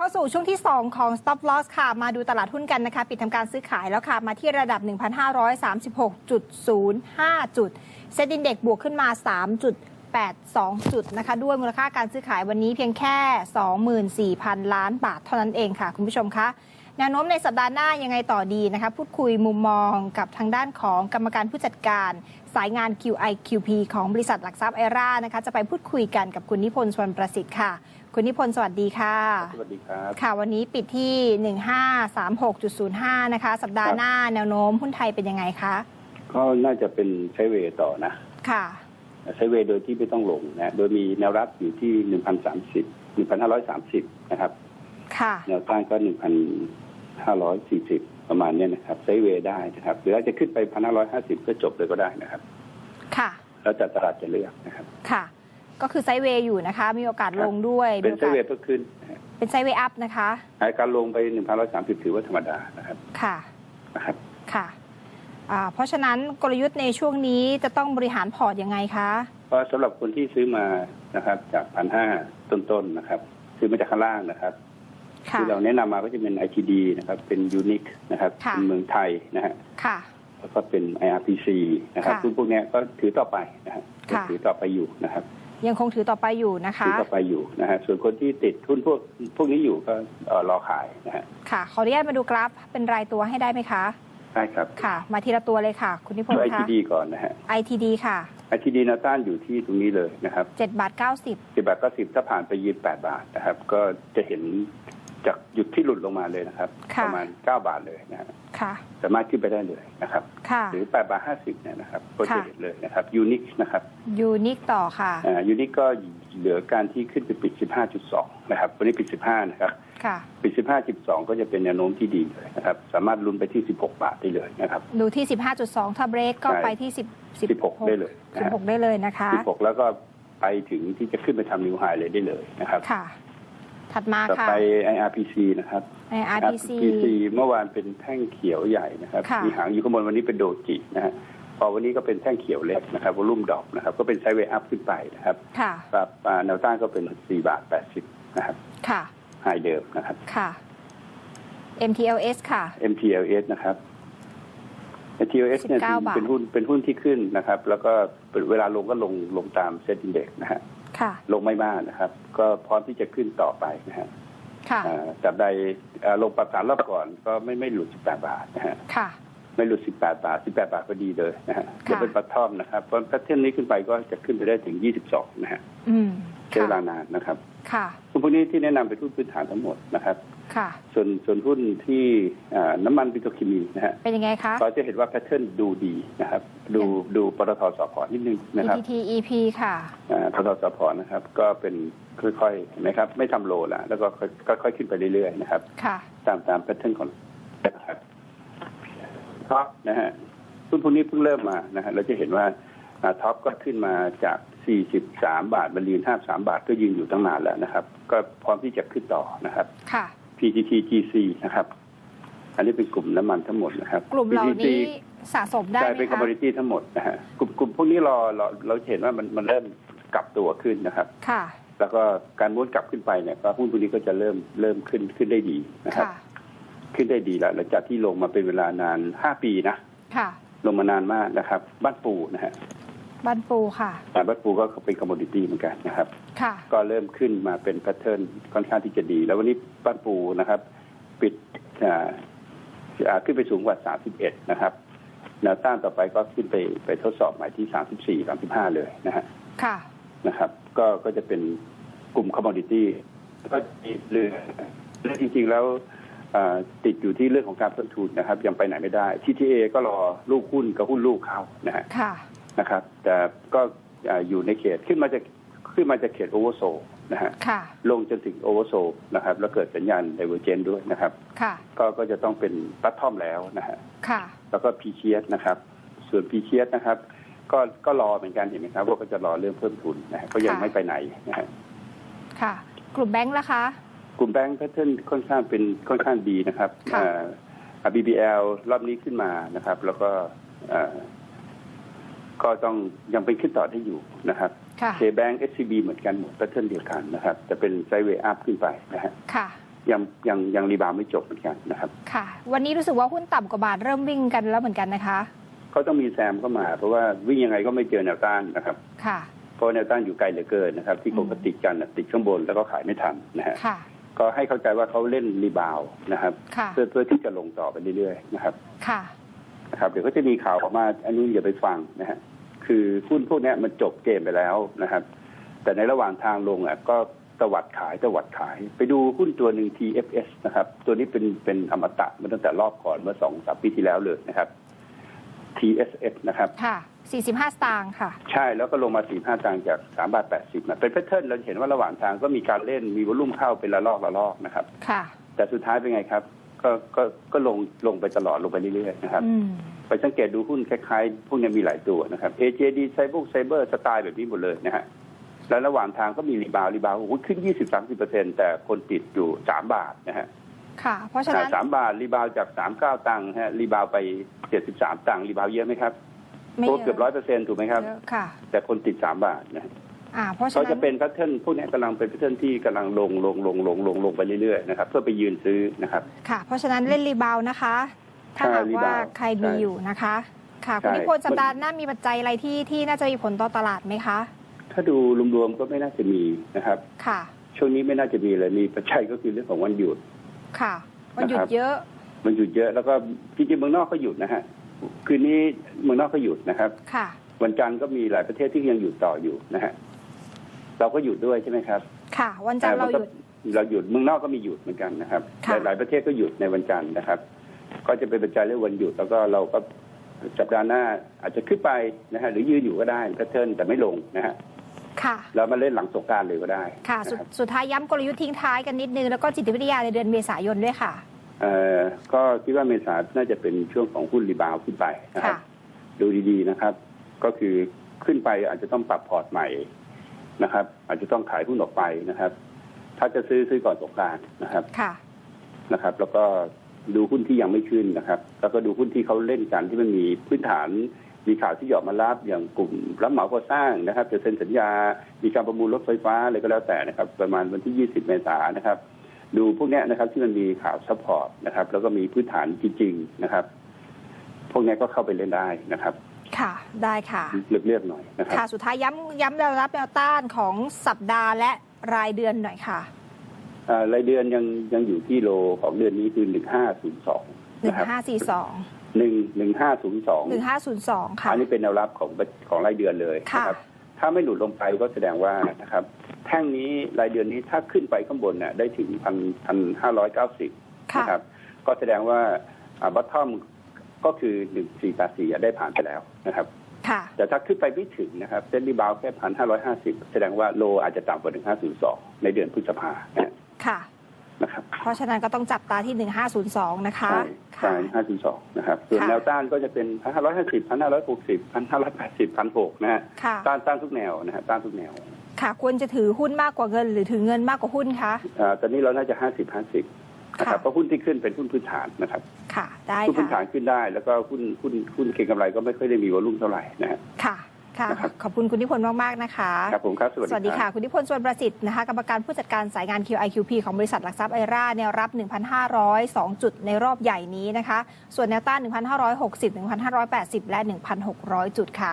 เข้าสู่ช่วงที่ 2 ของ Stop Loss ค่ะ มาดูตลาดหุ้นกันนะคะ ปิดทำการซื้อขายแล้วค่ะ มาที่ระดับ 1,536.05 จุด เซ็ตอินเด็กบวกขึ้นมา 3.82 จุดนะคะ ด้วยมูลค่าการซื้อขายวันนี้เพียงแค่ 24,000 ล้านบาทเท่านั้นเองค่ะ คุณผู้ชมคะแนวโน้มในสัปดาห์หน้ายังไงต่อดีนะคะ พูดคุยมุมมองกับทางด้านของกรรมการผู้จัดการ สายงาน QI QP ของบริษัทหลักทรัพย์ไอร่านะคะ จะไปพูดคุยกันกับคุณนิพนธ์ชวนประสิทธิ์ค่ะ คุณนิพนธ์สวัสดีค่ะ สวัสดีครับ ค่ะ วันนี้ปิดที่ 1536.05 นะคะ สัปดาห์หน้าแนวโน้มหุ้นไทยเป็นยังไงคะ ก็น่าจะเป็นไซด์เวย์ต่อนะ ค่ะไซด์เวย์โดยที่ไม่ต้องลงนะ โดยมีแนวรับอยู่ที่ 1,030 1,530 นะครับ ค่ะ แนวต้านก็ 1,540 ประมาณเนี้ยนะครับไซด์เวย์ได้นะครับ หรืออาจจะขึ้นไป 1,550 ก็จบเลยก็ได้นะครับ ค่ะ แล้วแต่ตลาดจะเลือกนะครับ ค่ะ ก็คือไซด์เวย์อยู่นะคะ มีโอกาสลงด้วยเป็นมีไซโอกาสด์เวย์เพิ่มขึ้นนะฮะเป็นไซด์เวย์อัพนะคะการลงไป1,130ถือว่าธรรมดานะครับค่ะนะครับค่ะอ่าเพราะฉะนั้นกลยุทธ์ในช่วงนี้จะต้องบริหารพอร์ตยังไงคะก็สำหรับคนที่ซื้อมานะครับจาก1,500ต้นๆนะครับ ซื้อมาจากข้างล่างนะครับค่ะที่เราแนะนำมาก็จะเป็น ITD นะครับ เป็นยูนิคนะครับค่ะเป็นเมืองไทยนะฮะค่ะแล้วก็เป็น IRPC นะครับค่ะซึ่งพวกเนี้ยก็ถือต่อไปนะฮะค่ะถือต่อไปอยู่นะครับ ยังคงถือต่อไปอยู่นะคะถือต่อไปอยู่นะฮะส่วนคนที่ติดทุนพวกพวกนี้อยู่ก็เอ่อรอขายนะฮะค่ะ ขออนุญาตมาดูกราฟเป็นรายตัวให้ได้ไหมคะได้ครับค่ะ มาทีละตัวเลยค่ะ คุณนิพนดูธ์คะ ITD ก่อนนะฮะ ITD ค่ะ ITD แนวต้านอยู่ที่ตรงนี้เลยนะครับ7บาท90สิบบาทก็สิบถ้าผ่านไปยืนแปดบาทนะครับ ก็จะเห็น จากหยุดที่หลุดลงมาเลยนะครับ ค่ะ ประมาณเก้าบาทเลยนะฮะค่ะ สามารถขึ้นไปได้เลยนะครับ ค่ะ หรือแปดบาทห้าสิบเนี่ยนะครับก็จะค่ะเห็นเลยนะครับยูนิคนะครับยูนิคต่อค่ะ อ่ายูนิคก็เหลือการที่ขึ้นไปปิด 15.2 นะครับ วันนี้ปิด 15 นะครับ ค่ะ ปิด 15.2 ก็จะเป็นแนวโน้มที่ดีเลยนะครับ สามารถลุ้นไปที่ 16 บาทได้เลยนะครับ ดูที่ 15.2 ถ้าเบรกก็ใช่ไปที่10 16ได้เลยนะฮะ 16 ได้เลยนะคะ 16 แล้วก็ไปถึงที่จะขึ้นไปทำนิวไฮเลยได้เลยนะครับ ค่ะ ถัดมาต่อค่ะ ไป IRPC นะครับใน RPC RPC เมื่อวานเป็นแท่งเขียวใหญ่นะครับ ค่ะ มีหางอยู่ข้างบนวันนี้เป็นโดจินะฮะพอวันนี้ก็เป็นแท่งเขียวเล็กนะครับวอลุ่มดอกนะครับ ก็เป็นไซด์เวย์อัพขึ้นไปนะครับค่ะครับอ่าแนวต้านก็เป็น 4 บาท 80 นะครับค่ะ ไฮเดิมนะครับ ค่ะ MTLS ค่ะ MTLS นะครับ MTLS เนี่ย19บาท เป็นหุ้นเป็นหุ้นที่ขึ้นนะครับ แล้วก็เวลาลงก็ลงลงตามเซ็ตอินเด็กนะฮะค่ะ ลงไม่มากนะครับ ก็พร้อมที่จะขึ้นต่อไปนะฮะค่ะอ่าจับใดอ่าลงปรับฐานรอบก่อนก็ไม่ไม่หลุด 18 บาทนะฮะค่ะไม่หลุด 18 บาท 18 บาทก็ดีเลยนะฮะค่ะจะเป็นปัททอมนะครับเพราะแพทเทิร์นนี้ขึ้นไปก็จะขึ้นไปได้ถึง 22 นะฮะอืมใช้เวลาค่ะนานนะครับค่ะหุ้นพวกนี้ที่แนะนำเป็นหุ้นพื้นฐานทั้งหมดนะครับค่ะส่วนส่วนหุ้นที่อ่าน้ำมันปิโตรเคมีนะฮะเป็นยังไงคะก็จะเห็นว่าแพทเทิร์นดูดีนะครับ ดูดูปตทสพนิดนึงนะครับ EPT EP ค่ะ อ่าปตทสพนะครับ ก็เป็นค่อยๆนะครับ ไม่ทำโลละแล้วก็ค่อยค่อยๆขึ้นไปเรื่อยๆนะครับค่ะตามตามแพทเทิร์นของนะครับท็อปนะฮะหุ้นพวกนี้เพิ่งเริ่มมานะฮะเราจะเห็นว่าอ่าท็อปก็ขึ้นมาจาก 43 บาทบรรลีน53 บาทก็ยืนอยู่ตั้งนานแล้วนะครับ ก็พร้อมที่จะขึ้นต่อนะครับ ค่ะ PTT GC นะครับ อันนี้เป็นกลุ่มน้ำมันทั้งหมดนะครับ กลุ่มเหล่า PTT นี้สะสมได้กลายไหมเป็นคอมคะมูนิตี้ทั้งหมดนะฮะกลุ่มกลุ่มพวกนี้เราเราเราเห็นว่ามันมันเริ่ม กลับตัวขึ้นนะครับค่ะแล้วก็การม้วนกลับขึ้นไปเนี่ยก็หุ้นพวกนี้ก็จะเริ่มเริ่มขึ้นขึ้นได้ดีนะครับค่ะขึ้นได้ดีแล้วหลังจากที่ลงมาเป็นเวลานานห้าปีนะค่ะลงมานานมากนะครับ บ้านปูนะฮะบันปูค่ะแต่บ้านปูก็เป็นคอมมูนิตี้เหมือนกันนะครับ ค่ะ ก็เริ่มขึ้นมาเป็นแพทเทิร์นค่อนข้างที่จะดี แล้ววันนี้บ้านปูนะครับ ปิดอ่าอ่าขึ้นไปสูงกว่า 31 นะครับแนวต้านต่อไปก็ขึ้นไปไปทดสอบใหม่ที่ 34 35 เลยนะฮะ ค่ะ นะครับ ก็ก็จะเป็นกลุ่มคอมม o ดิตี้ก็มีเรื่องเรื่องจริง ๆ แล้วอ่าติดอยู่ที่เรื่องของการเพิ่มทุนนะครับ ยังไปไหนไม่ได้ TTA ก็รอลูกหุ้นกับหุ้นลูกเขานะฮะค่ะนะครับ แต่ก็อ่าอยู่ในเขตขึ้นมาจากขึ้นมาจากเขตโอเวอร์โซนะฮะค่ะลงจนถึงโอเวอร์โซนะครับ แล้วเกิดสัญญาณไดเวอร์เจนด้วยนะครับค่ะก็ก็จะต้องเป็นปัตทอมแล้วนะฮะค่ะแล้วก็พีเชียสนะครับ ส่วนพีเชียสนะครับ ก็ก็รอเหมือนกันเห็นไหมครับว่าก็จะรอเรื่องเพิ่มทุนนะฮะก็ยังค่ะไม่ไปไหนนะฮะค่ะ กลุ่มแบงค์ล่ะคะ กลุ่มแบงก์แพทเทิร์นค่อนข้างเป็นค่อนข้างดีนะครับค่ะอ่า BBL รอบนี้ขึ้นมานะครับ แล้วก็อ่าก็ต้องยังเป็นขึ้นต่อได้อยู่นะครับค่ะ K Bank SCB เหมือนกันหมดแพทเทิร์นเดียวกันนะครับ จะเป็นไซด์เวย์อัพขึ้นไปนะฮะค่ะยังยังยังรีบาวด์ไม่จบเหมือนกันนะครับ ค่ะ วันนี้รู้สึกว่าหุ้นต่ำกว่าบาทเริ่มวิ่งกันแล้วเหมือนกันนะคะ เขาต้องมีแซมเข้ามา เพราะว่าวิ่งยังไงก็ไม่เจอแนวต้านนะครับ ค่ะ เพราะแนวต้านอยู่ไกลเหลือเกินนะครับ ที่อืมเขาก็ติดกันน่ะติดข้างบนแล้วก็ขายไม่ทันนะฮะค่ะก็ให้เข้าใจว่าเขาเล่นรีบาวด์นะครับค่ะเพื่อเพื่อที่จะลงต่อไปเรื่อยๆนะครับ ค่ะนะครับเดี๋ยวก็จะมีข่าวออกมาอันนี้อย่าไปฟังนะฮะคือหุ้นพวกเนี้ยมันจบเกมไปแล้วนะครับ แต่ในระหว่างทางลงอะก็ตวัดขายตวัดขาย ไปดูหุ้นตัวหนึ่ง TFS นะครับ ตัวนี้เป็นเป็นอมตะมาตั้งแต่รอบก่อนเมื่อสองสามปีที่แล้วเลยนะครับ TSS นะครับค่ะ 45 สตางค์ค่ะ ใช่แล้วก็ลงมาสี่ห้าตังค์จากสามบาทแปดสิบนะเป็นแพทเทิร์นเราเห็นว่าระหว่างทางก็มีการเล่นมีวอลุ่มเข้าเป็นละลอกละลอกนะครับ ค่ะ แต่สุดท้ายเป็นไงครับ ก็ก็ก็ลงลงไปตลอดลงไปเรื่อยๆนะครับอืมไปสังเกตดูหุ้นคล้ายๆพวกนี้มีหลายตัวนะครับ AJD ไซเบอร์ไซเบอร์สไตล์แบบนี้หมดเลยนะฮะแล้วระหว่างทางก็มีรีบาวด์รีบาวด์โอ้โหขึ้น 20-30%แต่คนติดอยู่ 3 บาทนะฮะ ค่ะ เพราะฉะนั้นสามบาทรีบาวด์จาก39ตังค์ฮะรีบาวด์ไป73ตังค์รีบาวด์เยอะไหมครับไม่ตัวเกือบร้อยเปอร์เซ็นต์ถูกไหมครับเยอะค่ะ แต่คนติด3บาทนะฮะอ่าเพราะฉะเขานั้จะนเป็นแพทเทิร์นพวกนี้กำลังเป็นแพทเทิร์นที่กำลังลงลงลงลงลงลงไปเรื่อยๆนะครับเพื่อไปยืนซื้อนะครับ ค่ะ เพราะฉะนั้นเล่นรีบาวด์นะคะ ถ้าใช่หากว่ารีบาวด์ใครมีใช่อยู่นะคะ ค่ะใช่คุณนิพนธ์สัปดาห์หน้ามีปัจจัยอะไรที่ที่น่าจะมีผลต่อตลาดไหมคะ ถ้าดูรวมๆก็ไม่น่าจะมีนะครับ ค่ะ ช่วงนี้ไม่น่าจะมีเลยมีปัจจัยก็คือเรื่องของวันหยุด ค่ะวันหยุดนะครับเยอะ มันหยุดเยอะแล้วก็จริงๆเมืองนอกก็หยุดนะฮะคืนนี้เมืองนอกก็หยุดนะครับ ค่ะ วันจันทร์ก็มีหลายประเทศที่ยังหยุดต่ออยู่นะฮะเราก็หยุดด้วยใช่ไหมครับ ค่ะ วันจันทร์เราหยุดเราหยุดเมืองนอกก็มีหยุดเหมือนกันนะครับค่ะหลายๆประเทศก็หยุดในวันจันทร์นะครับ ก็จะเป็นปัจจัยเรื่องวันหยุด แล้วก็เราก็สัปดาห์หน้าอาจจะขึ้นไปนะฮะหรือยืนอยู่ก็ได้แพทเทิร์นแต่ไม่ลงนะฮะค่ะ แล้วมาเล่นหลังสงกรารเลยก็ได้ค่ะสุดนะครับสุดท้ายย้ำกลยุทธ์ทิ้งท้ายกันนิดนึง แล้วก็จิตวิทยาในเดือนเมษายนด้วยค่ะเอ่อก็คิดว่าเมษาน่าจะเป็นช่วงของหุ้นรีบาวด์ขึ้นไปนะครับค่ะดูดีๆนะครับ ก็คือขึ้นไปอาจจะต้องปรับพอร์ตใหม่นะครับ อาจจะต้องขายหุ้นออกไปนะครับ ถ้าจะซื้อซื้อก่อนสงกรารนะครับค่ะนะครับ แล้วก็ดูหุ้นที่ยังไม่ขึ้นนะครับ แล้วก็ดูหุ้นที่เขาเล่นกันที่มันมีพื้นฐาน มีข่าวที่หยออกมารับอย่างกลุ่มรับเหมาก่อสร้างนะครับ จะเซ็นสัญญา มีการประมูลรถไฟฟ้าอะไรก็แล้วแต่นะครับ ประมาณวันที่ 20 เมษายนนะครับ ดูพวกเนี้ยนะครับที่มันมีข่าวซัพพอร์ตนะครับ แล้วก็มีพื้นฐานจริง ๆนะครับ พวกเนี้ยก็เข้าไปเล่นได้นะครับค่ะ ได้ค่ะเลือกๆหน่อยนะครับค่ะ สุดท้ายย้ำย้ำแนวรับแนวต้านของสัปดาห์และรายเดือนหน่อยค่ะอ่ารายเดือนยังยังอยู่ที่โลของเดือนนี้คือ หนึ่งห้าศูนย์สองนะครับ1542หนึ่งหนึ่งห้าศูนย์สอง1502ค่ะอันนี้เป็นแนวรับของของรายเดือนเลยค่ะนะครับ ถ้าไม่หลุดลงไปก็แสดงว่านะครับ แท่งนี้รายเดือนนี้ถ้าขึ้นไปข้างบนเนี่ยได้ถึงพันพันห้าร้อยเก้าสิบค่ะนะครับ ก็แสดงว่าบัตทอมก็คือหนึ่งสี่แปดสี่ได้ผ่านไปแล้วนะครับค่ะแต่ถ้าขึ้นไปไม่ถึงนะครับเส้นรีบาวด์แค่พันห้าร้อยห้าสิบแสดงว่าโลอาจจะต่ำกว่าหนึ่งห้าศูนย์สองในเดือนพฤษภานะค่ะ นะครับ เพราะฉะนั้นก็ต้องจับตาที่ 1502 นะคะใช่ใช่ห้าศูนย์สองนะครับส่วนค่ะแนวต้านก็จะเป็นพันห้าร้อยห้าสิบพันห้าร้อยหกสิบพันห้าร้อยแปดสิบพันหกนะฮะค่ะต้านต้านทุกแนวนะฮะต้านทุกแนว ค่ะ ควรจะถือหุ้นมากกว่าเงิน หรือถือเงินมากกว่าหุ้นคะอ่าตอนนี้เราน่าจะห้าสิบห้าสิบนะคค่ะรับเพราะหุ้นที่ขึ้นเป็นหุ้นพื้นฐานนะครับ ค่ะ ได้หุ้นพื้นค่ะฐานขึ้นได้ แล้วก็หุ้นหุ้นหุ้นเก็งกำไรก็ไม่ค่อยได้มีวอลุ่มเท่าไหร่นะฮะค่ะ ค่ะนะครับขอบคุณคุณนิพนธ์มากๆนะคะครับผมครับสวัสสวัสดีดีคค่ะรับคุณนิพนธ์ชวนประสิทธิ์นะคะกรรมการผู้จัดการสายงาน QIQP ของบริษัทหลักทรัพย์ไอร่าแนวรับ 1,502 จุดในรอบใหญ่นี้นะคะ ส่วนแนวต้าน 1,560 1,580 และ 1,600 จุดค่ะ